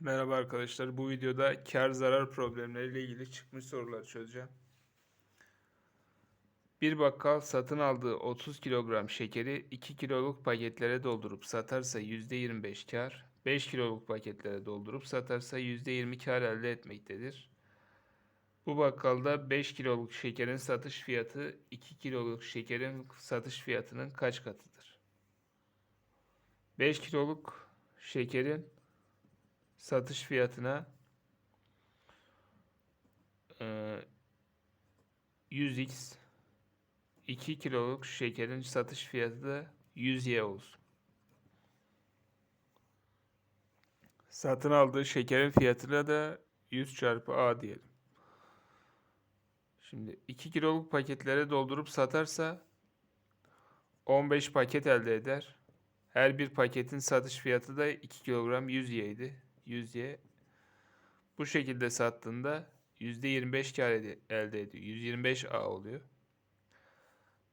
Merhaba arkadaşlar. Bu videoda kar zarar problemleriyle ilgili çıkmış soruları çözeceğim. Bir bakkal satın aldığı 30 kilogram şekeri 2 kiloluk paketlere doldurup satarsa %25 kar, 5 kiloluk paketlere doldurup satarsa %20 kar elde etmektedir. Bu bakkalda 5 kiloluk şekerin satış fiyatı 2 kiloluk şekerin satış fiyatının kaç katıdır? 5 kiloluk şekerin satış fiyatına e, 100x 2 kiloluk şekerin satış fiyatı da 100y olsun. Satın aldığı şekerin fiyatına da 100 çarpı A diyelim. Şimdi 2 kiloluk paketlere doldurup satarsa 15 paket elde eder. Her bir paketin satış fiyatı da 2 kilogram 100y idi. 100y. Bu şekilde sattığında %25 kar elde ediyor. 125A oluyor.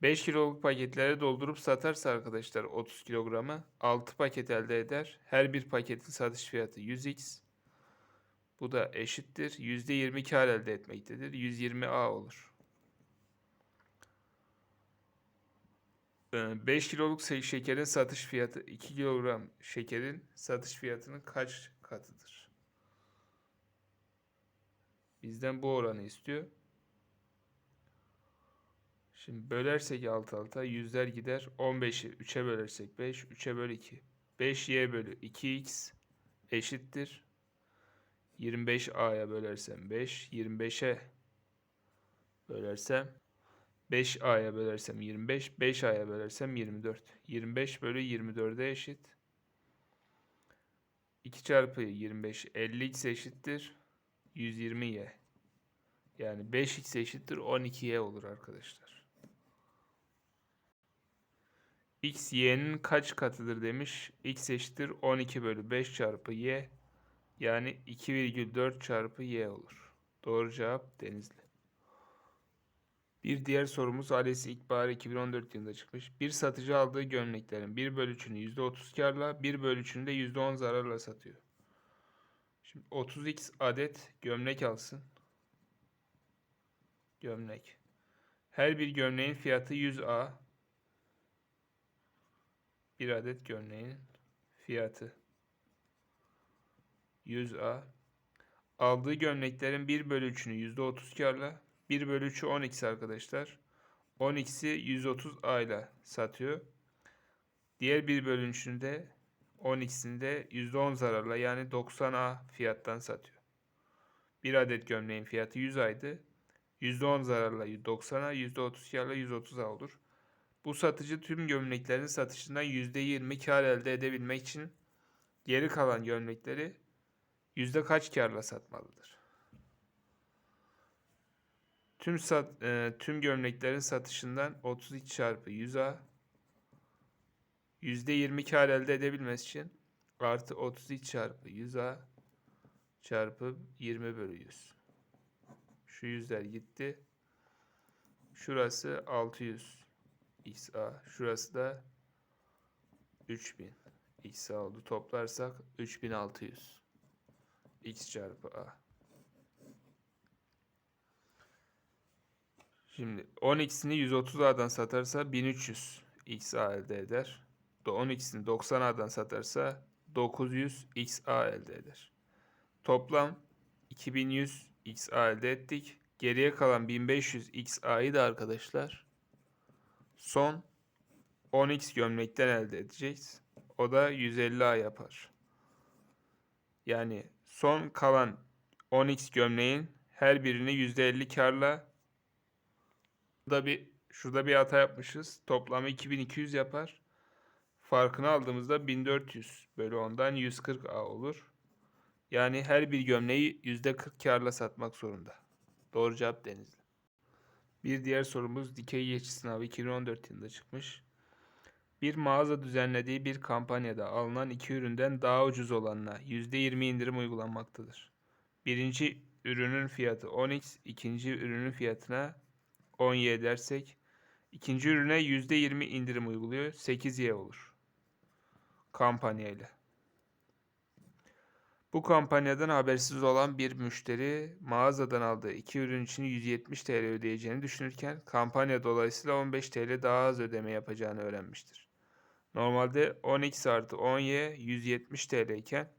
5 kiloluk paketlere doldurup satarsa arkadaşlar 30 kilogramı 6 paket elde eder. Her bir paketin satış fiyatı 100x. Bu da eşittir. %20 kar elde etmektedir. 120A olur. 5 kiloluk se- şekerin satış fiyatı 2 kilogram şekerin satış fiyatının kaç katıdır? Bizden bu oranı istiyor. Şimdi bölersek alt alta yüzler gider. 15'i 3'e bölersek 5, 3'e böl 2. 5y bölü 2x eşittir. 25a'ya bölersem 5, 25'e bölersem 5a'ya bölersem 25, 5a'ya bölersem 24. 25 bölü 24'e eşit. 2 çarpı 25 50x eşittir. 120y. Yani 5x eşittir 12y olur arkadaşlar. x y'nin kaç katıdır demiş. x eşittir 12 bölü 5 çarpı y. Yani 2,4 çarpı y olur. Doğru cevap Denizli. Bir diğer sorumuz Alesi İlkbahar 2014 yılında çıkmış. Bir satıcı aldığı gömleklerin 1 bölü 3'ünü %30 karla, 1 bölü 3'ünü de %10 zararla satıyor. Şimdi 30x adet gömlek alsın. Gömlek. Her bir gömleğin fiyatı 100A. Bir adet gömleğin fiyatı 100A. Aldığı gömleklerin 1 bölü 3'ünü %30 karla. 1 bölü 3'ü 10x arkadaşlar. 10x'i 130A ile satıyor. Diğer 1 bölü 3'ünü de 10x'ini de %10 zararla yani 90A fiyattan satıyor. Bir adet gömleğin fiyatı 100 aydı. %10 zararla 90'a, %30 karla 130'a olur. Bu satıcı tüm gömleklerin satışından %20 kar elde edebilmek için geri kalan gömlekleri yüzde kaç karla satmalıdır? Tüm sat, e, tüm gömleklerin satışından 32 çarpı 100'a %20 kar elde edebilmesi için artı 32 çarpı 100'a çarpı 20 bölü 100. Şu yüzler gitti. Şurası 600 XA. Şurası da 3000 XA oldu. Toplarsak 3600 X çarpı A. Şimdi 10x'ini 130A'dan satarsa 1300 XA elde eder. 10x'ini 90A'dan satarsa 900 XA elde eder. Toplam 2100 XA elde ettik. Geriye kalan 1500 XA'yı da arkadaşlar son 10x gömlekten elde edeceğiz. O da 150A yapar. Yani son kalan 10x gömleğin her birini %50 karla Burada bir şurada bir hata yapmışız. Toplamı 2200 yapar. Farkını aldığımızda 1400 bölü 10'dan 140A olur. Yani her bir gömleği %40 karla satmak zorunda. Doğru cevap Denizli. Bir diğer sorumuz dikey geçiş sınavı 2014 yılında çıkmış. Bir mağaza düzenlediği bir kampanyada alınan iki üründen daha ucuz olanına %20 indirim uygulanmaktadır. Birinci ürünün fiyatı 10x, ikinci ürünün fiyatına 10y dersek ikinci ürüne %20 indirim uyguluyor. 8y olur. Kampanya ile. Bu kampanyadan habersiz olan bir müşteri mağazadan aldığı iki ürün için 170 TL ödeyeceğini düşünürken kampanya dolayısıyla 15 TL daha az ödeme yapacağını öğrenmiştir. Normalde 10x artı 10y 170 TL iken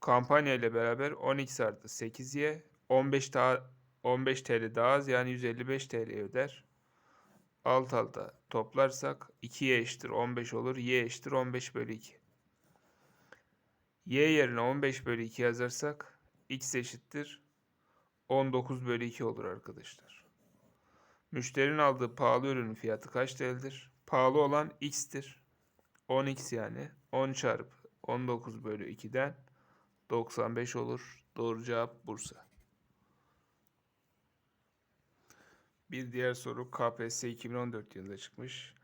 kampanya ile beraber 10x artı 8y 15 daha 15 TL daha az yani 155 TL öder. Alt alta toplarsak 2y eşittir 15 olur. y eşittir 15 bölü 2. y yerine 15 bölü 2 yazarsak x eşittir 19 bölü 2 olur arkadaşlar. Müşterinin aldığı pahalı ürünün fiyatı kaç TL'dir? Pahalı olan x'tir. 10x yani 10 çarpı 19 bölü 2'den 95 olur. Doğru cevap Bursa. Bir diğer soru KPSS 2014 yılında çıkmış.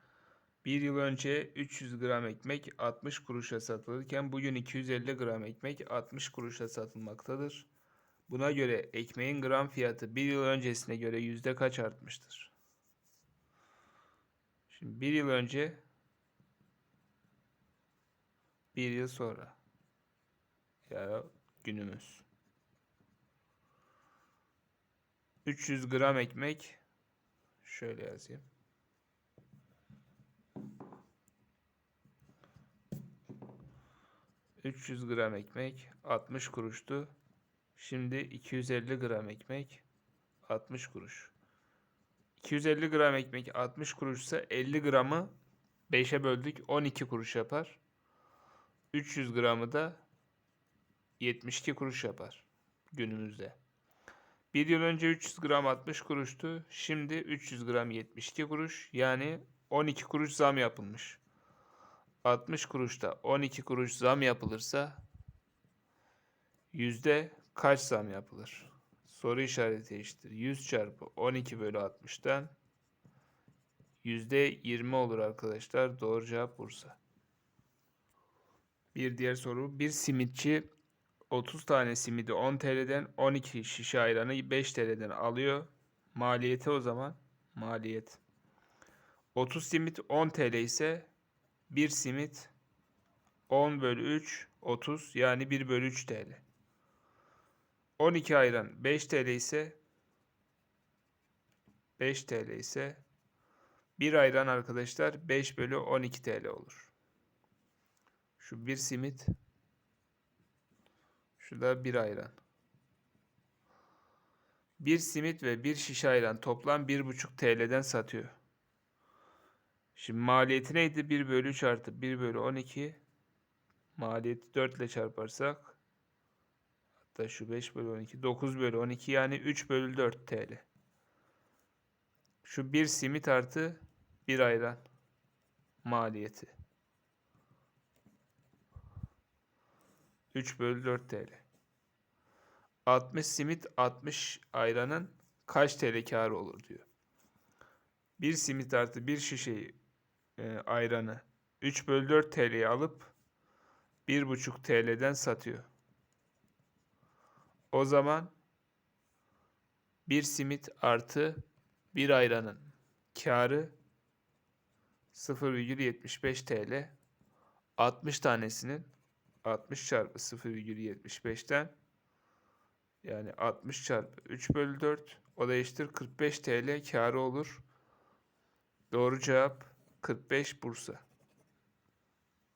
Bir yıl önce 300 gram ekmek 60 kuruşa satılırken bugün 250 gram ekmek 60 kuruşa satılmaktadır. Buna göre ekmeğin gram fiyatı bir yıl öncesine göre yüzde kaç artmıştır? Şimdi bir yıl önce bir yıl sonra ya günümüz 300 gram ekmek şöyle yazayım. ...300 gram ekmek 60 kuruştu. Şimdi 250 gram ekmek 60 kuruş. 250 gram ekmek 60 kuruşsa 50 gramı 5'e böldük 12 kuruş yapar. 300 gramı da 72 kuruş yapar günümüzde. Bir yıl önce 300 gram 60 kuruştu. Şimdi 300 gram 72 kuruş. Yani 12 kuruş zam yapılmış. 60 kuruşta 12 kuruş zam yapılırsa yüzde kaç zam yapılır? Soru işareti eşittir. 100 çarpı 12 bölü 60'tan yüzde 20 olur arkadaşlar. Doğru cevap Bursa. Bir diğer soru. Bir simitçi 30 tane simidi 10 TL'den 12 şişe ayranı 5 TL'den alıyor. Maliyeti o zaman maliyet. 30 simit 10 TL ise 1 simit 10 bölü 3 30 yani 1 bölü 3 TL. 12 ayran 5 TL ise 5 TL ise 1 ayran arkadaşlar 5 bölü 12 TL olur. Şu bir simit Şurada bir ayran. Bir simit ve bir şişe ayran toplam 1,5 TL'den satıyor. Şimdi maliyeti neydi? 1 bölü 3 artı 1 bölü 12. Maliyeti 4 ile çarparsak hatta şu 5 bölü 12 9 bölü 12 yani 3 bölü 4 TL. Şu bir simit artı bir ayran maliyeti. 3 bölü 4 TL. 60 simit 60 ayranın kaç TL karı olur diyor. Bir simit artı bir şişeyi e, ayranı 3 bölü 4 TL'ye alıp 1,5 TL'den satıyor. O zaman bir simit artı bir ayranın karı 0,75 TL. 60 tanesinin 60 çarpı 0,75'ten yani 60 çarpı 3 bölü 4 o da eşittir 45 TL karı olur. Doğru cevap 45 Bursa.